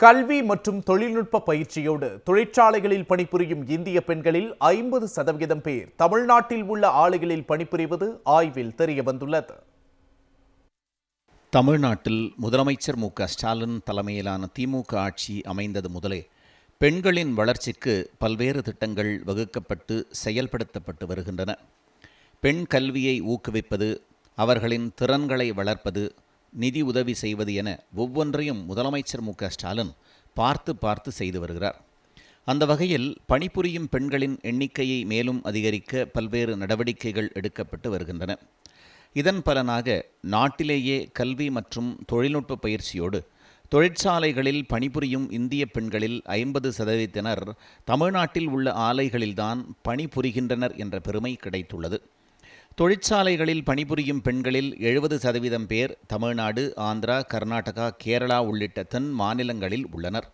கல்வி மற்றும் தொழில்நுட்ப பயிற்சியோடு தொழிற்சாலைகளில் பணிபுரியும் இந்திய பெண்களில் ஐம்பது சதவிகிதம் பேர் தமிழ்நாட்டில் உள்ள ஆலைகளில் பணிபுரிவது ஆய்வில் தெரியவந்துள்ளது. தமிழ்நாட்டில் முதலமைச்சர் மு க ஸ்டாலின் தலைமையிலான திமுக ஆட்சி அமைந்தது முதலே பெண்களின் வளர்ச்சிக்கு பல்வேறு திட்டங்கள் வகுக்கப்பட்டு செயல்படுத்தப்பட்டு வருகின்றன. பெண் கல்வியை ஊக்குவிப்பது அவர்களின் திறன்களை வளர்ப்பது நிதி உதவி செய்வது என ஒவ்வொன்றையும் முதலமைச்சர் மு ஸ்டாலின் பார்த்து பார்த்து செய்து வருகிறார். அந்த வகையில் பணிபுரியும் பெண்களின் எண்ணிக்கையை மேலும் அதிகரிக்க பல்வேறு நடவடிக்கைகள் எடுக்கப்பட்டு வருகின்றன. இதன் பலனாக நாட்டிலேயே கல்வி மற்றும் தொழில்நுட்ப பயிற்சியோடு தொழிற்சாலைகளில் பணிபுரியும் இந்திய பெண்களில் ஐம்பது சதவீதத்தினர் தமிழ்நாட்டில் உள்ள ஆலைகளில்தான் பணிபுரிகின்றனர் என்ற பெருமை கிடைத்துள்ளது. தொழிற்சாலைகளில் பணிபுரியும் பெண்களில் எழுபது சதவீதம் பேர் தமிழ்நாடு ஆந்திரா கர்நாடகா கேரளா உள்ளிட்ட தென் மாநிலங்களில் உள்ளனர்.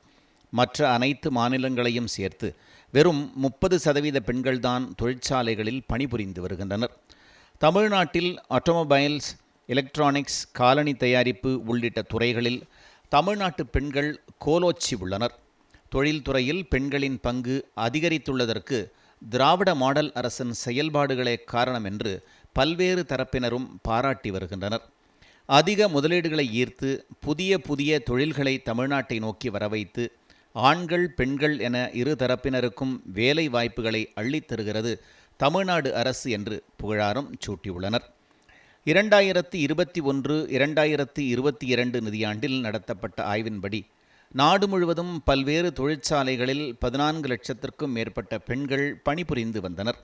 மற்ற அனைத்து மாநிலங்களையும் சேர்த்து வெறும் முப்பது சதவீத பெண்கள்தான் தொழிற்சாலைகளில் பணிபுரிந்து வருகின்றனர். தமிழ்நாட்டில் ஆட்டோமொபைல்ஸ் எலக்ட்ரானிக்ஸ் காலணி தயாரிப்பு உள்ளிட்ட துறைகளில் தமிழ்நாட்டு பெண்கள் கோலோச்சி உள்ளனர். தொழில்துறையில் பெண்களின் பங்கு அதிகரித்துள்ளதற்கு திராவிட மாடல் அரசின் செயல்பாடுகளே காரணம் என்று பல்வேறு தரப்பினரும் பாராட்டி வருகின்றனர். அதிக முதலீடுகளை ஈர்த்து புதிய புதிய தொழில்களை தமிழ்நாட்டை நோக்கி வரவைத்து ஆண்கள் பெண்கள் என இரு தரப்பினருக்கும் வேலை வாய்ப்புகளை அள்ளித்தருகிறது தமிழ்நாடு அரசு என்று புகழாரம் சூட்டியுள்ளனர். இரண்டாயிரத்தி இருபத்தி ஒன்று இரண்டாயிரத்தி இருபத்தி இரண்டு நிதியாண்டில் நடத்தப்பட்ட ஆய்வின்படி நாடு முழுவதும் பல்வேறு தொழிற்சாலைகளில் பதினான்கு லட்சத்திற்கும் மேற்பட்ட பெண்கள் பணிபுரிந்து வந்தனர்.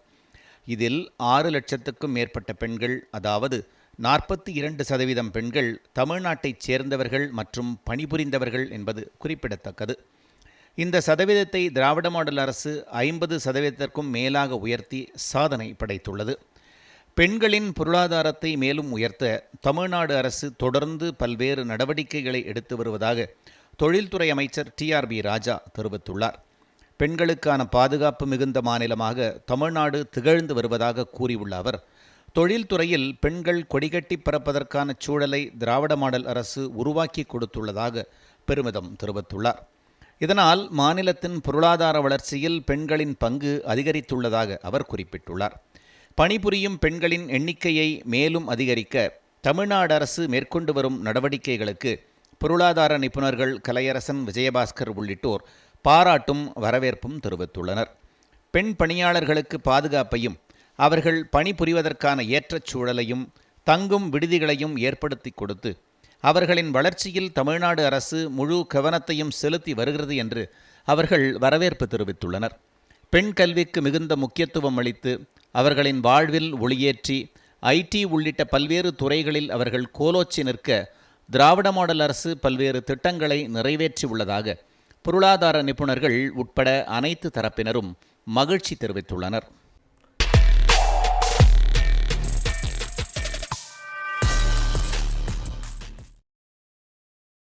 இதில் ஆறு லட்சத்துக்கும் மேற்பட்ட பெண்கள் அதாவது நாற்பத்தி இரண்டு சதவீதம் பெண்கள் தமிழ்நாட்டைச் சேர்ந்தவர்கள் மற்றும் பணிபுரிந்தவர்கள் என்பது குறிப்பிடத்தக்கது. இந்த சதவீதத்தை திராவிட மாடல் அரசு ஐம்பது சதவீதத்திற்கும் மேலாக உயர்த்தி சாதனை படைத்துள்ளது. பெண்களின் பொருளாதாரத்தை மேலும் உயர்த்த தமிழ்நாடு அரசு தொடர்ந்து பல்வேறு நடவடிக்கைகளை எடுத்து வருவதாக தொழில்துறை அமைச்சர் டிஆர்பி ராஜா தெரிவித்துள்ளார். பெண்களுக்கான பாதுகாப்பு மிகுந்த மாநிலமாக தமிழ்நாடு திகழ்ந்து வருவதாக கூறியுள்ள அவர் தொழில்துறையில் பெண்கள் கொடிகட்டி பறப்பதற்கான சூழலை திராவிட மாடல் அரசு உருவாக்கி கொடுத்துள்ளதாக பெருமிதம் தெரிவித்துள்ளார். இதனால் மாநிலத்தின் பொருளாதார வளர்ச்சியில் பெண்களின் பங்கு அதிகரித்துள்ளதாக அவர் குறிப்பிட்டுள்ளார். பணிபுரியும் பெண்களின் எண்ணிக்கையை மேலும் அதிகரிக்க தமிழ்நாடு அரசு மேற்கொண்டு வரும் நடவடிக்கைகளுக்கு பொருளாதார நிபுணர்கள் கலையரசன் விஜயபாஸ்கர் உள்ளிட்டோர் பாராட்டும் வரவேற்பும் தெரிவித்துள்ளனர். பெண் பணியாளர்களுக்கு பாதுகாப்பையும் அவர்கள் பணிபுரிவதற்கான ஏற்றச் சூழலையும் தங்கும் விடுதிகளையும் ஏற்படுத்தி கொடுத்து அவர்களின் வளர்ச்சியில் தமிழ்நாடு அரசு முழு கவனத்தையும் செலுத்தி வருகிறது என்று அவர்கள் வரவேற்பு தெரிவித்துள்ளனர். பெண் கல்விக்கு மிகுந்த முக்கியத்துவம் அளித்து அவர்களின் வாழ்வில் ஒளியேற்றி ஐடி உள்ளிட்ட பல்வேறு துறைகளில் அவர்கள் கோலோச்சி நிற்க திராவிட மாடல் அரசு பல்வேறு திட்டங்களை நிறைவேற்றி உள்ளதாக பொருளாதார நிபுணர்கள் உட்பட அனைத்து தரப்பினரும் மகிழ்ச்சி தெரிவித்துள்ளனர்.